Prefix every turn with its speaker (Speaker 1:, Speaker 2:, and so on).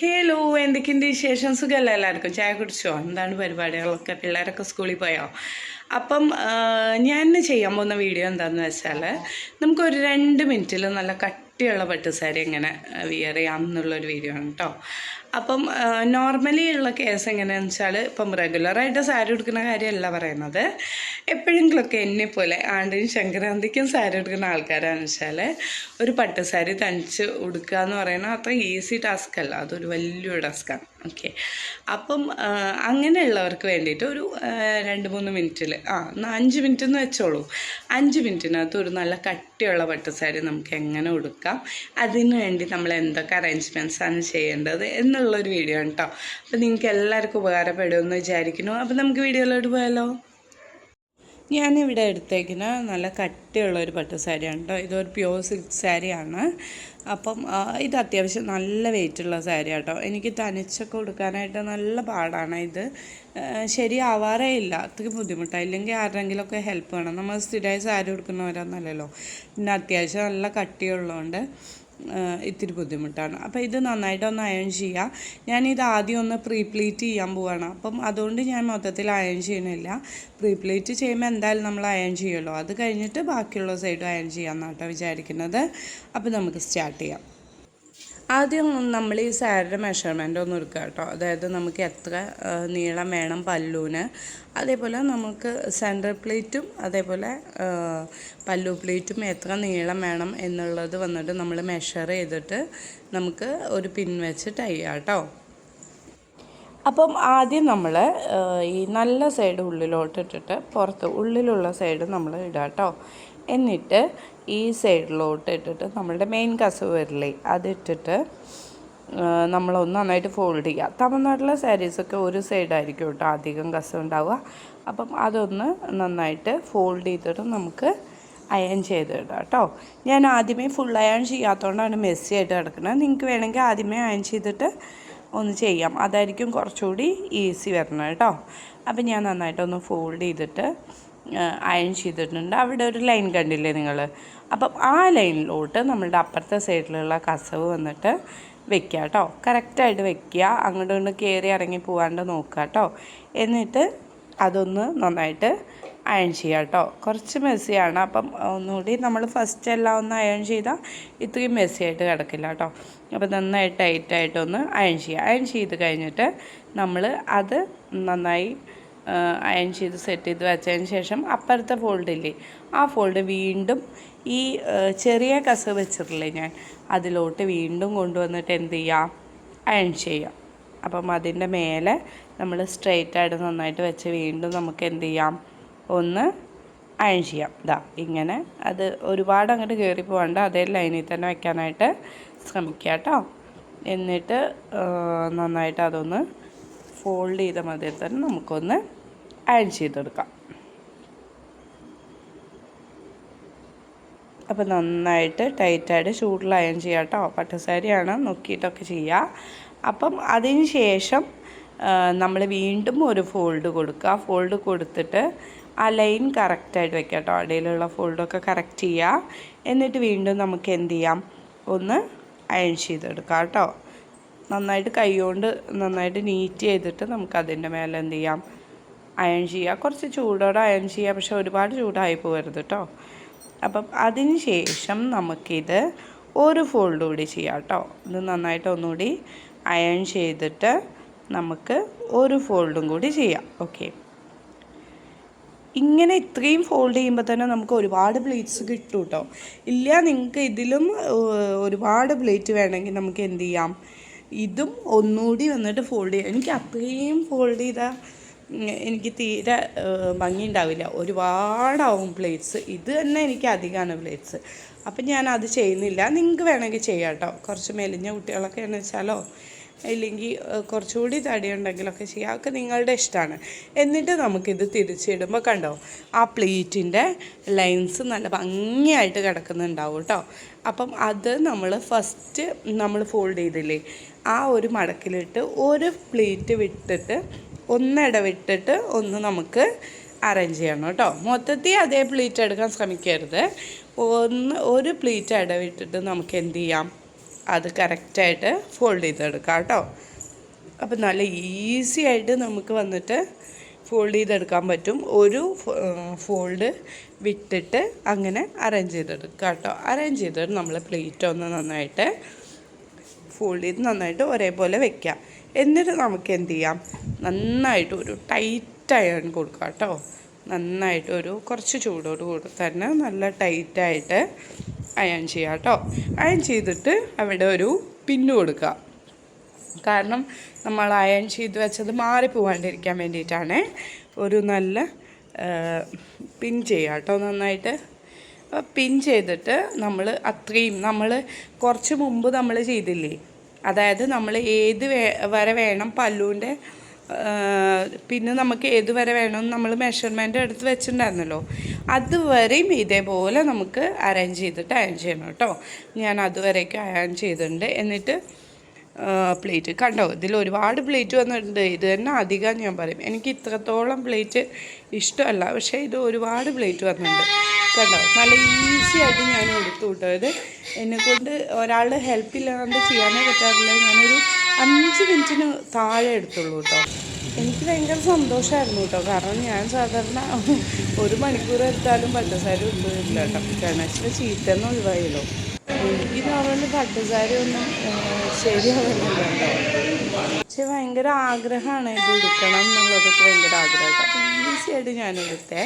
Speaker 1: Hello എന്തൊക്കെയുണ്ട് വിശേഷം? സുഖമല്ല എല്ലാവർക്കും? ചായ കുടിച്ചോ? എന്താണ് പരിപാടികളൊക്കെ? പിള്ളേരൊക്കെ സ്കൂളിൽ പോയോ? അപ്പം ഞാൻ ചെയ്യാൻ പോകുന്ന വീഡിയോ എന്താണെന്ന് വെച്ചാൽ നമുക്കൊരു രണ്ട് മിനിറ്റിൽ നല്ല കട്ടിയുള്ള പട്ടുസാരി എങ്ങനെ വിയർ ചെയ്യാം എന്നുള്ളൊരു വീഡിയോ ആണ് കേട്ടോ. അപ്പം നോർമലി ഉള്ള കേസ് എങ്ങനെയാണെന്ന് വെച്ചാൽ ഇപ്പം റെഗുലറായിട്ട് സാരി എടുക്കുന്ന കാര്യമല്ല പറയുന്നത്. എപ്പോഴെങ്കിലുമൊക്കെ എന്നെ പോലെ ആണ്ടിനും സംക്രാന്തിക്കും സാരി ഉടുക്കുന്ന ആൾക്കാരാണെന്ന് വെച്ചാൽ ഒരു പട്ട് സാരി തനിച്ച് ഉടുക്കുക എന്ന് പറയുന്നത് അത്ര ഈസി ടാസ്ക് അല്ല. അതൊരു വലിയൊരു ടാസ്ക്കാണ് ഓക്കെ അപ്പം അങ്ങനെയുള്ളവർക്ക് വേണ്ടിയിട്ട് ഒരു രണ്ട് മൂന്ന് മിനിറ്റിൽ ആ എന്നാൽ അഞ്ച് മിനിറ്റ് എന്ന് വെച്ചോളൂ. അഞ്ച് മിനിറ്റിനകത്ത് ഒരു നല്ല കട്ടിയുള്ള പട്ട് സാരി നമുക്ക് എങ്ങനെ ഉടുക്കാം? അതിനു വേണ്ടി നമ്മൾ എന്തൊക്കെ അറേഞ്ച്മെന്റ്സാണ് ചെയ്യേണ്ടത് ചെയ്യേണ്ടത് എന്നുള്ളൊരു വീഡിയോ ആണ് കേട്ടോ അപ്പം നിങ്ങൾക്ക് എല്ലാവർക്കും ഉപകാരപ്പെടുമെന്ന് വിചാരിക്കുന്നു. അപ്പം നമുക്ക് വീഡിയോയിലോട്ട് പോയാലോ? ഞാനിവിടെ എടുത്തേക്കുന്ന നല്ല കട്ടിയുള്ള ഒരു പട്ട് സാരിയാണ് കേട്ടോ ഇതൊരു പ്യോർ സിൽക്ക് സാരിയാണ്. അപ്പം ഇത് അത്യാവശ്യം നല്ല വെയിറ്റുള്ള സാരി കേട്ടോ എനിക്ക് തനിച്ചൊക്കെ കൊടുക്കാനായിട്ട് നല്ല പാടാണ് ഇത്. ശരിയാവാറേ ഇല്ല. അത്രയ്ക്ക് ബുദ്ധിമുട്ടാണ് ഇല്ലെങ്കിൽ ആരുടെങ്കിലുമൊക്കെ ഹെൽപ്പ് വേണം. നമ്മൾ സ്ഥിരമായി സാരി കൊടുക്കുന്നവരൊന്നല്ലല്ലോ പിന്നെ അത്യാവശ്യം നല്ല കട്ടിയുള്ളതുകൊണ്ട്. ഇത്തിരി ബുദ്ധിമുട്ടാണ്. അപ്പോൾ ഇത് നന്നായിട്ട് ഒന്ന് അയൺ ചെയ്യുക ഞാനിത് ആദ്യം ഒന്ന് പ്രീപ്ലീറ്റ് ചെയ്യാൻ പോവാണ്. അപ്പം അതുകൊണ്ട് ഞാൻ മൊത്തത്തിൽ അയൺ ചെയ്യണില്ല പ്രീപ്ലീറ്റ് ചെയ്യുമ്പോൾ എന്തായാലും നമ്മൾ അയൺ ചെയ്യുമല്ലോ. അത് കഴിഞ്ഞിട്ട് ബാക്കിയുള്ള സൈഡും അയൺ ചെയ്യാമെന്നാട്ടോ വിചാരിക്കുന്നത്. അപ്പോൾ നമുക്ക് സ്റ്റാർട്ട് ചെയ്യാം. ആദ്യം നമ്മൾ ഈ സാരിയുടെ മെഷർമെന്റ് ഒന്ന് എടുക്കുക കേട്ടോ. അതായത് നമുക്ക് എത്ര നീളം വേണം പല്ലുവിന് അതേപോലെ നമുക്ക് സെന്റർ പ്ലേറ്റും അതേപോലെ പല്ലു പ്ലേറ്റും എത്ര നീളം വേണം എന്നുള്ളത് വന്നിട്ട് നമ്മൾ മെഷർ ചെയ്തിട്ട് നമുക്ക് ഒരു പിൻ വെച്ച് ടൈ കേട്ടോ. അപ്പം ആദ്യം നമ്മൾ ഈ നല്ല സൈഡ് ഉള്ളിലോട്ട് ഇട്ടിട്ട് പുറത്ത് ഉള്ളിലുള്ള സൈഡ് നമ്മൾ ഇടാം കേട്ടോ. എന്നിട്ട് ഈ സൈഡിലോട്ട് ഇട്ടിട്ട് നമ്മളുടെ മെയിൻ കസവ് വരില്ലേ അതിട്ടിട്ട് നമ്മളൊന്ന് നന്നായിട്ട് ഫോൾഡ് ചെയ്യുക തമിഴ്നാട്ടിലെ സാരീസൊക്കെ ഒരു സൈഡായിരിക്കും കേട്ടോ അധികം കസവ് ഉണ്ടാവുക. അപ്പം അതൊന്ന് നന്നായിട്ട് ഫോൾഡ് ചെയ്തിട്ട് നമുക്ക് അയൺ ചെയ്തിടാം കേട്ടോ ഞാൻ ആദ്യമേ ഫുൾ അയൺ ചെയ്യാത്തതുകൊണ്ടാണ് മെസ്സി ആയിട്ട് കിടക്കുന്നത് നിങ്ങൾക്ക് വേണമെങ്കിൽ ആദ്യമേ അയൺ ചെയ്തിട്ട് ഒന്ന് ചെയ്യാം. അതായിരിക്കും കുറച്ചുകൂടി ഈസി വരണം കേട്ടോ അപ്പം ഞാൻ നന്നായിട്ടൊന്ന് ഫോൾഡ് ചെയ്തിട്ട് അയൺ ചെയ്തിട്ടുണ്ട്. അവിടെ ഒരു ലൈൻ കണ്ടില്ലേ നിങ്ങൾ അപ്പം ആ ലൈനിലോട്ട് നമ്മളുടെ അപ്പുറത്തെ സൈഡിലുള്ള കസവ് വന്നിട്ട് വെക്കുക കേട്ടോ. കറക്റ്റായിട്ട് വെക്കുക. അങ്ങോട്ടും ഇങ്ങോട്ട് കയറി ഇറങ്ങി പോകാണ്ട് നോക്കുക കേട്ടോ. എന്നിട്ട് അതൊന്ന് നന്നായിട്ട് അയൺ ചെയ്യുക കേട്ടോ. കുറച്ച് മെസ്സിയാണ്. അപ്പം ഒന്നുകൂടി നമ്മൾ ഫസ്റ്റ് എല്ലാം ഒന്ന് അയൺ ചെയ്താൽ ഇത്രയും മെസ്സിയായിട്ട് കിടക്കില്ല കേട്ടോ. അപ്പം നന്നായിട്ട് ടൈറ്റായിട്ടൊന്ന് അയൺ ചെയ്യുക. അയൺ ചെയ്ത് കഴിഞ്ഞിട്ട് നമ്മൾ അത് നന്നായി അയൺ ചെയ്ത് സെറ്റ് ചെയ്ത് വെച്ചതിന് ശേഷം അപ്പുറത്തെ ഫോൾഡില്ലേ ആ ഫോൾഡ് വീണ്ടും ഈ ചെറിയ കസ വെച്ചിട്ടില്ലേ ഞാൻ അതിലോട്ട് വീണ്ടും കൊണ്ടുവന്നിട്ട് എന്ത് ചെയ്യാം? അയൺ ചെയ്യാം. അപ്പം അതിന്റെ മേലെ നമ്മൾ സ്ട്രെയിറ്റ് ആയിട്ട് നന്നായിട്ട് വെച്ച് വീണ്ടും നമുക്ക് എന്ത് ചെയ്യാം? ഒന്ന് അയൺ ചെയ്യാം. ഇതാ ഇങ്ങനെ അത് ഒരുപാട് അങ്ങോട്ട് കയറി പോകാണ്ട് അതേ ലൈനിൽ തന്നെ വെക്കാനായിട്ട് ശ്രമിക്കുക കേട്ടോ. എന്നിട്ട് നന്നായിട്ട് അതൊന്ന് ഫോൾഡ് ചെയ്ത മതി തന്നെ നമുക്കൊന്ന് അയൺ ചെയ്തെടുക്കാം. അപ്പോൾ നന്നായിട്ട് ടൈറ്റായിട്ട് ചൂടിൽ അയൺ ചെയ്യുക കേട്ടോ പട്ടുസാരിയാണ് നോക്കിയിട്ടൊക്കെ ചെയ്യുക അപ്പം അതിന് ശേഷം നമ്മൾ വീണ്ടും ഒരു ഫോൾഡ് കൊടുക്കുക. ഫോൾഡ് കൊടുത്തിട്ട് ആ ലൈൻ കറക്റ്റായിട്ട് വെക്കുക കേട്ടോ ഇടയിലുള്ള ഫോൾഡൊക്കെ കറക്റ്റ് ചെയ്യുക എന്നിട്ട് വീണ്ടും നമുക്ക് എന്ത് ചെയ്യാം? ഒന്ന് അയൺ ചെയ്തെടുക്കാം കേട്ടോ നന്നായിട്ട് കൈ കൊണ്ട് നന്നായിട്ട് നീറ്റ് ചെയ്തിട്ട് നമുക്ക് അതിന്റെ മേലെ എന്ത് ചെയ്യാം? അയൺ ചെയ്യുക. കുറച്ച് ചൂടോടെ അയൺ ചെയ്യുക. പക്ഷെ ഒരുപാട് ചൂടായി പോകരുത് കേട്ടോ അപ്പം അതിന് ശേഷം നമുക്കിത് ഒരു ഫോൾഡ് കൂടി ചെയ്യാം കേട്ടോ ഇത് നന്നായിട്ട് ഒന്നുകൂടി അയൺ ചെയ്തിട്ട് നമുക്ക് ഒരു ഫോൾഡും കൂടി ചെയ്യാം. ഓക്കെ. ഇങ്ങനെ ഇത്രയും ഫോൾഡ് ചെയ്യുമ്പോൾ തന്നെ നമുക്ക് ഒരുപാട് പ്ലേറ്റ്സ് കിട്ടും കേട്ടോ ഇല്ല നിങ്ങൾക്ക് ഇതിലും ഒരുപാട് പ്ലേറ്റ് വേണമെങ്കിൽ നമുക്ക് എന്ത് ചെയ്യാം? ഇതും ഒന്നുകൂടി വന്നിട്ട് ഫോൾഡ് ചെയ്യാം. എനിക്ക് അത്രയും ഫോൾഡ് ചെയ്താൽ എനിക്ക് തീരെ ഭംഗിയുണ്ടാവില്ല. ഒരുപാടാവും പ്ലേറ്റ്സ് ഇത് തന്നെ എനിക്ക് അധികമാണ് പ്ലേറ്റ്സ് അപ്പം ഞാൻ അത് ചെയ്യുന്നില്ല. നിങ്ങൾക്ക് വേണമെങ്കിൽ ചെയ്യാം കേട്ടോ കുറച്ച് മെലിഞ്ഞ കുട്ടികളൊക്കെ എന്ന് വെച്ചാലോ ഇല്ലെങ്കിൽ കുറച്ചുകൂടി തടിയുണ്ടെങ്കിലൊക്കെ ചെയ്യാം. അതൊക്കെ നിങ്ങളുടെ ഇഷ്ടമാണ് എന്നിട്ട് നമുക്കിത് തിരിച്ചിടുമ്പോൾ കണ്ടോ ആ പ്ലേറ്റിന്റെ ലൈൻസ് നല്ല ഭംഗിയായിട്ട് കിടക്കുന്നുണ്ടാവും കേട്ടോ അപ്പം അത് നമ്മൾ ഫസ്റ്റ് നമ്മൾ ഫോൾഡ് ചെയ്തില്ലേ ആ ഒരു മടക്കിലിട്ട് ഒരു പ്ലേറ്റ് വിട്ടിട്ട് ഒന്നിടവിട്ടിട്ട് ഒന്ന് നമുക്ക് അറേഞ്ച് ചെയ്യണം കേട്ടോ. മൊത്തത്തിൽ അതേ പ്ലീറ്റ് എടുക്കാൻ ശ്രമിക്കരുത്. ഒന്ന് ഒരു പ്ലീറ്റ് ഇടവിട്ടിട്ട് നമുക്ക് എന്ത് ചെയ്യാം? അത് കറക്റ്റായിട്ട് ഫോൾഡ് ചെയ്തെടുക്കാം കേട്ടോ. അപ്പം നല്ല ഈസി ആയിട്ട് നമുക്ക് വന്നിട്ട് ഫോൾഡ് ചെയ്തെടുക്കാൻ പറ്റും. ഒരു ഫോൾഡ് വിട്ടിട്ട് അങ്ങനെ അറേഞ്ച് ചെയ്തെടുക്കുക കേട്ടോ. അറേഞ്ച് ചെയ്തിട്ട് നമ്മൾ പ്ലേറ്റ് ഒന്ന് നന്നായിട്ട് ഫോൾഡ് ചെയ്ത് നന്നായിട്ട് ഒരേപോലെ വെക്കാം. എന്നിട്ട് നമുക്ക് എന്ത് ചെയ്യാം? നന്നായിട്ട് ഒരു ടൈറ്റ് അയൺ കൊടുക്കുക കേട്ടോ. നന്നായിട്ട് ഒരു കുറച്ച് ചൂടോട് കൂടി തന്നെ നല്ല ടൈറ്റായിട്ട് അയൺ ചെയ്യാം കേട്ടോ. അയൺ ചെയ്തിട്ട് അവിടെ ഒരു പിന്നു കൊടുക്കുക കാരണം നമ്മൾ അയൺ ചെയ്ത് വെച്ചത് മാറിപ്പോവാണ്ടിരിക്കാൻ വേണ്ടിയിട്ടാണ്. ഒരു നല്ല പിൻ ചെയ്യുക കേട്ടോ നന്നായിട്ട്. പിൻ ചെയ്തിട്ട് നമ്മൾ അത്രയും നമ്മൾ കുറച്ച് മുമ്പ് നമ്മൾ ചെയ്തില്ലേ? അതായത് നമ്മൾ ഏത് വരെ വേണം പല്ലുവിന്റെ പിന്നെ നമുക്ക് ഏത് വരെ വേണം നമ്മൾ മെഷർമെന്റ് എടുത്ത് വെച്ചിട്ടുണ്ടായിരുന്നല്ലോ. അതുവരെയും ഇതേപോലെ നമുക്ക് അറേഞ്ച് ചെയ്തിട്ട് അയൺ ചെയ്യണം കേട്ടോ. ഞാൻ അതുവരേക്കും അയൺ ചെയ്തിട്ടുണ്ട്. എന്നിട്ട് പ്ലേറ്റ് കണ്ടോ ഇതിൽ ഒരുപാട് പ്ലേറ്റ് വന്നിട്ടുണ്ട്. ഇത് തന്നെ അധികം ഞാൻ പറയും. എനിക്ക് ഇത്രത്തോളം പ്ലേറ്റ് ഇഷ്ടമല്ല. പക്ഷേ ഇത് ഒരുപാട് പ്ലേറ്റ് വന്നിട്ടുണ്ട്. കണ്ടോ നല്ല ഈസി ആയിട്ട് ഞാൻ കൊടുത്തു വിട്ടത് ഇത് എന്നെക്കൊണ്ട് ഒരാൾ ഹെൽപ്പ് ഇല്ലാണ്ട് ചെയ്യാനേ പറ്റാറില്ല. ഞാനൊരു അഞ്ച് മിനിറ്റിന് താഴെ എടുത്തുള്ളൂ കേട്ടോ. എനിക്ക് ഭയങ്കര സന്തോഷമായിരുന്നു കേട്ടോ. കാരണം ഞാൻ സാധാരണ ഒരു മണിക്കൂർ എടുത്താലും പഞ്ചസാര ഉപയോഗിക്കില്ല കേട്ടോ. ഗണേശിന്റെ ചീത്തന്നെ ഒഴിവായല്ലോ. എനിക്ക് നോർമലി പട്ടുസാരി ഒന്നും ശരിയാവുന്നില്ല കേട്ടോ. പക്ഷെ ഭയങ്കര ആഗ്രഹമാണ് ഇത് എടുക്കണം എന്നുള്ളതൊക്കെ ഭയങ്കര ആഗ്രഹമാണ് അപ്പം ഈസിയായിട്ട് ഞാൻ എടുത്തേ